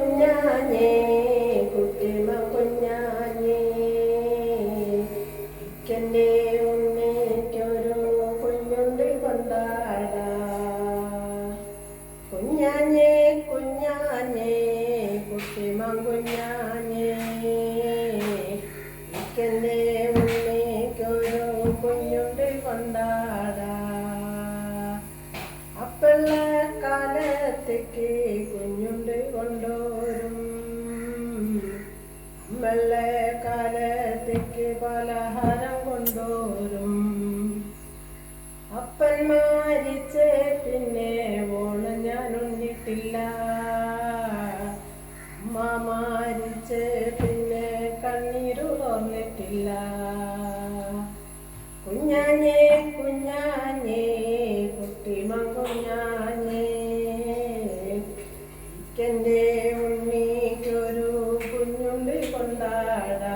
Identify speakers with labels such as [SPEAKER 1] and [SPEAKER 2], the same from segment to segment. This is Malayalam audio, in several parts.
[SPEAKER 1] കുഞ്ഞാഞ്ഞേ കുട്ടിമ കുഞ്ഞാഞ്ഞേ. ഇക്കെന്റെ ഉമ്മയ്ക്കൊരു കുഞ്ഞുണ്ട് കൊണ്ടാടാ. കുഞ്ഞാഞ്ഞേ കുഞ്ഞാഞ്ഞേ കുട്ടിമ കുഞ്ഞാഞ്ഞേ. ഇക്കെന്റെ ഉമ്മയ്ക്കൊരു കുഞ്ഞുണ്ട് കൊണ്ടാടാ. അപ്പള്ള കാലത്തേക്ക് കുഞ്ഞുണ്ട് കൊണ്ടോരും. അമ്മള്ള കാലത്തേക്ക് പലഹാരം കൊണ്ടോരും. അപ്പൻ മാരിച്ച് പിന്നെ ഓണം ഞാൻ ഉണ്ണിട്ടില്ല. അമ്മ മാരിച്ച് ഇക്കെന്റെ ഉണ്ണിക്കൊരു കുഞ്ഞുണ്ട് കൊണ്ടാടാ.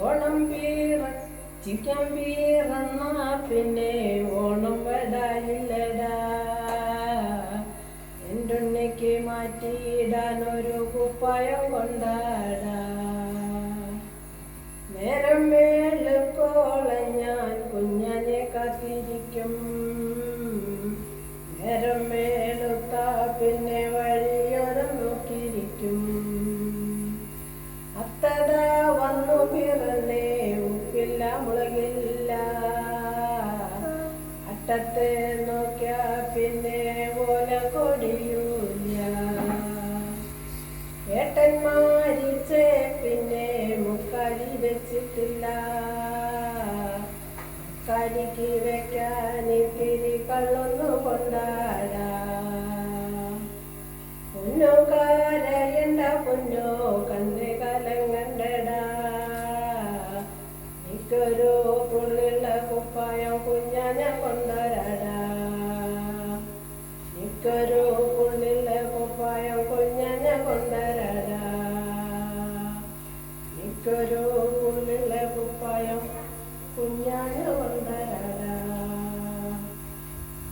[SPEAKER 1] ഓണം പീറ ചിക്കൻ പിന്നെ ഓണം വടായില്ലടാ എന്റെ ഉണ്ണിക്ക് കുപ്പായം നേരം വേളുക്കോളം അട്ടത്തെ നോക്കിയ പിന്നെ ഓല കൊടിയൂല്ല ഏട്ടന്മാരിച്ച് പിന്നെ മുക്കാലി വെച്ചിട്ടില്ല. കരിക്ക് വെക്കാൻ ഇത്തിരി കള്ളൊന്നു കൊണ്ടാടാ para